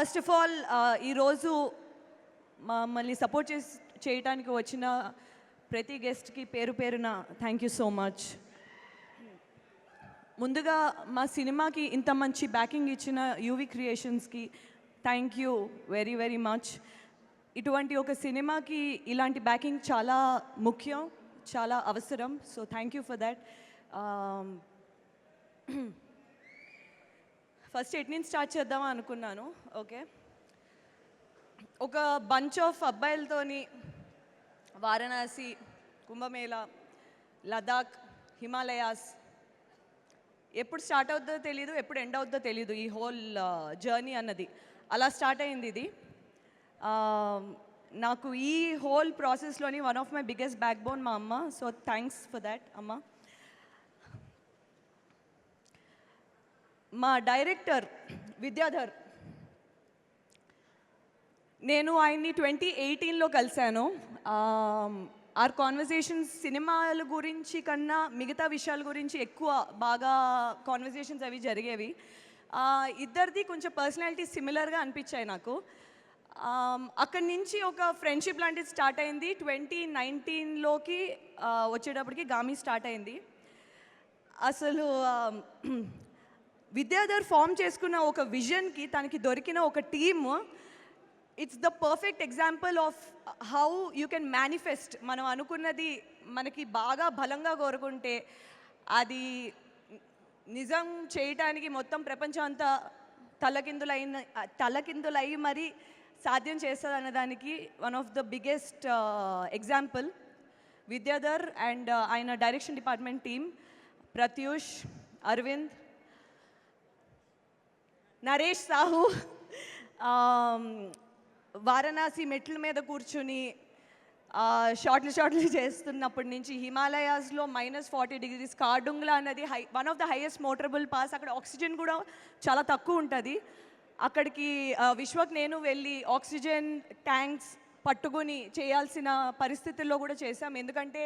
First of all ఈరోజు మమ్మల్ని support చేసి చేయడానికి వచ్చిన ప్రతి గెస్ట్కి పేరు పేరున థ్యాంక్ యూ సో మచ్ ముందుగా మా సినిమాకి ఇంత మంచి బ్యాకింగ్ ఇచ్చిన UV క్రియేషన్స్కి thank you very very much ఇటువంటి ఒక సినిమాకి ఇలాంటి బ్యాకింగ్ చాలా ముఖ్యం చాలా అవసరం. So thank you for that first at నుంచి స్టార్ట్ చేద్దామా అనుకున్నాను ఓకే ఒక బంచ్ ఆఫ్ అబ్బాయిలతోని వారణాసి కుంభమేళ లదాఖ్ హిమాలయాస్ ఎప్పుడు స్టార్ట్ అవుతుందో తెలియదు ఎప్పుడు ఎండ్ అవుద్దో తెలియదు ఈ హోల్ జర్నీ uh, అన్నది. అలా స్టార్ట్ అయింది ఇది. Um, నాకు ఈ హోల్ ప్రాసెస్లోని one of my biggest backbone మా అమ్మ సో థ్యాంక్స్ ఫర్ దాట్ అమ్మ. మా డైరెక్టర్ విద్యాధర్ నేను ఆయన్ని ట్వంటీ ఎయిటీన్లో కలిశాను. ఆర్ కాన్వర్జేషన్స్ సినిమాల గురించి కన్నా మిగతా విషయాల గురించి ఎక్కువ బాగా కాన్వర్జేషన్స్ అవి జరిగేవి. ఇద్దరిది కొంచెం పర్సనాలిటీ సిమిలర్గా అనిపించాయి నాకు. అక్కడి నుంచి ఒక ఫ్రెండ్షిప్ లాంటిది స్టార్ట్ అయింది. ట్వంటీ నైన్టీన్లోకి వచ్చేటప్పటికి గామి స్టార్ట్ అయింది. అసలు విద్యాధర్ ఫామ్ చేసుకున్న ఒక విజన్కి తనకి దొరికిన ఒక team it's the perfect example of how you can manifest మనం అనుకున్నది మనకి బాగా బలంగా కోరుకుంటే అది నిజం చేయటానికి మొత్తం ప్రపంచం అంతా తలకిందులైన తలకిందులై మరి సాధ్యం చేస్తుంది అన్నదానికి one of the biggest example Vidyadhar and uh, ఆయన direction department team Pratyush Aravind Naresh Sahu Varanasi మెట్ల మీద కూర్చుని షార్ట్లు షార్ట్లు చేస్తున్నప్పటి నుంచి హిమాలయాస్లో మైనస్ ఫార్టీ డిగ్రీస్ కార్డుంగ్లా అన్నది high one of the highest motorable pass అక్కడ ఆక్సిజన్ కూడా చాలా తక్కువ ఉంటుంది. అక్కడికి విశ్వక్ నేను వెళ్ళి ఆక్సిజన్ ట్యాంక్స్ పట్టుకొని చేయాల్సిన పరిస్థితుల్లో కూడా చేసాం ఎందుకంటే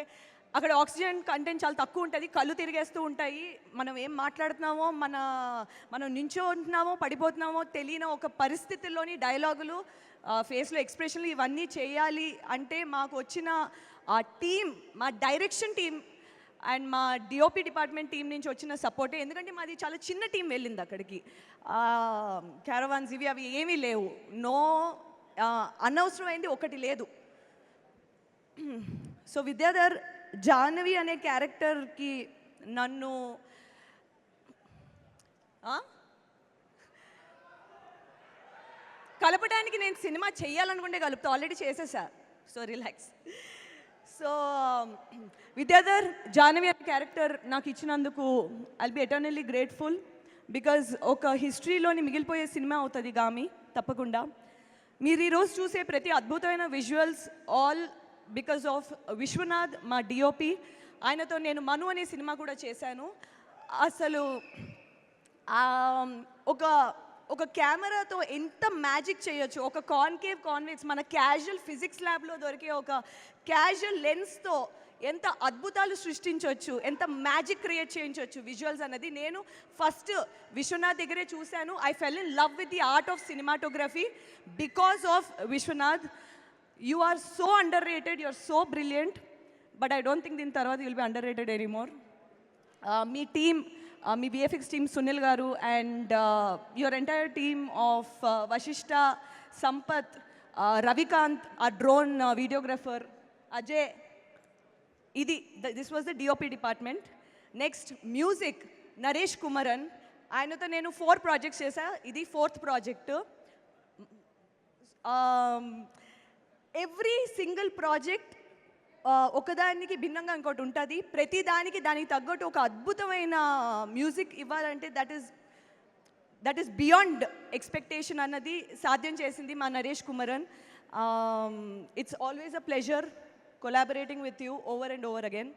అక్కడ ఆక్సిజన్ కంటెంట్ చాలా తక్కువ ఉంటుంది. కళ్ళు తిరిగేస్తూ ఉంటాయి. మనం ఏం మాట్లాడుతున్నామో మన మనం నించో ఉంటున్నామో పడిపోతున్నామో తెలియని ఒక పరిస్థితుల్లోని డైలాగులు ఫేస్లో ఎక్స్ప్రెషన్లు ఇవన్నీ చేయాలి అంటే మాకు వచ్చిన ఆ టీం మా డైరెక్షన్ టీం అండ్ మా డిఓపి డిపార్ట్మెంట్ టీం నుంచి వచ్చిన సపోర్టే. ఎందుకంటే మాది చాలా చిన్న టీం వెళ్ళింది అక్కడికి. క్యారవాన్స్ ఇవి అవి ఏమీ లేవు. నో అనవసరమైంది ఒకటి లేదు. సో విద్యాధర్ జాహ్నవి అనే క్యారెక్టర్కి నన్ను కలపడానికి నేను సినిమా చేయాలనుకుంటే కలుపుతా ఆల్రెడీ చేసేసా. So relax. So Vidyadhar Jahnavi అనే క్యారెక్టర్ నాకు ఇచ్చినందుకు I'll be eternally grateful because ఒక హిస్టరీలోని మిగిలిపోయే సినిమా అవుతుంది గామి తప్పకుండా. మీరు ఈరోజు చూసే ప్రతి అద్భుతమైన visuals all because of Vishwanath మా డిఓపి ఆయనతో నేను మను అనే సినిమా కూడా చేశాను. అసలు ఒక ఒక కెమెరాతో ఎంత మ్యాజిక్ చేయొచ్చు? ఒక కాన్కేవ్ కాన్వెక్స్ మన క్యాజువల్ ఫిజిక్స్ ల్యాబ్లో దొరికే ఒక క్యాజువల్ లెన్స్తో ఎంత అద్భుతాలు సృష్టించవచ్చు ఎంత మ్యాజిక్ క్రియేట్ చేయించవచ్చు విజువల్స్ అన్నది నేను ఫస్ట్ విశ్వనాథ్ దగ్గరే చూశాను. I fell in love with the art of cinematography because of Vishwanath. You are so underrated you are so brilliant but I don't think దీని తర్వాత will be underrated anymore మీ team మీ VFX team Sunil గారు and your entire team of Vashishta Sampath Ravikanth ఆ drone videographer Ajay ఇది this was the DOP department next music Naresh Kumaran ఆయనతో నేను four projects చేశా. ఇది fourth project every single project ఒకదానికి భిన్నంగా ఇంకోటి ఉంటుంది. ప్రతి దానికి దానికి తగ్గట్టు ఒక అద్భుతమైన మ్యూజిక్ ఇవ్వాలంటే that is that is beyond expectation అన్నది సాధ్యం చేసింది మా Naresh Kumaran. It's always a pleasure collaborating with you over and over again.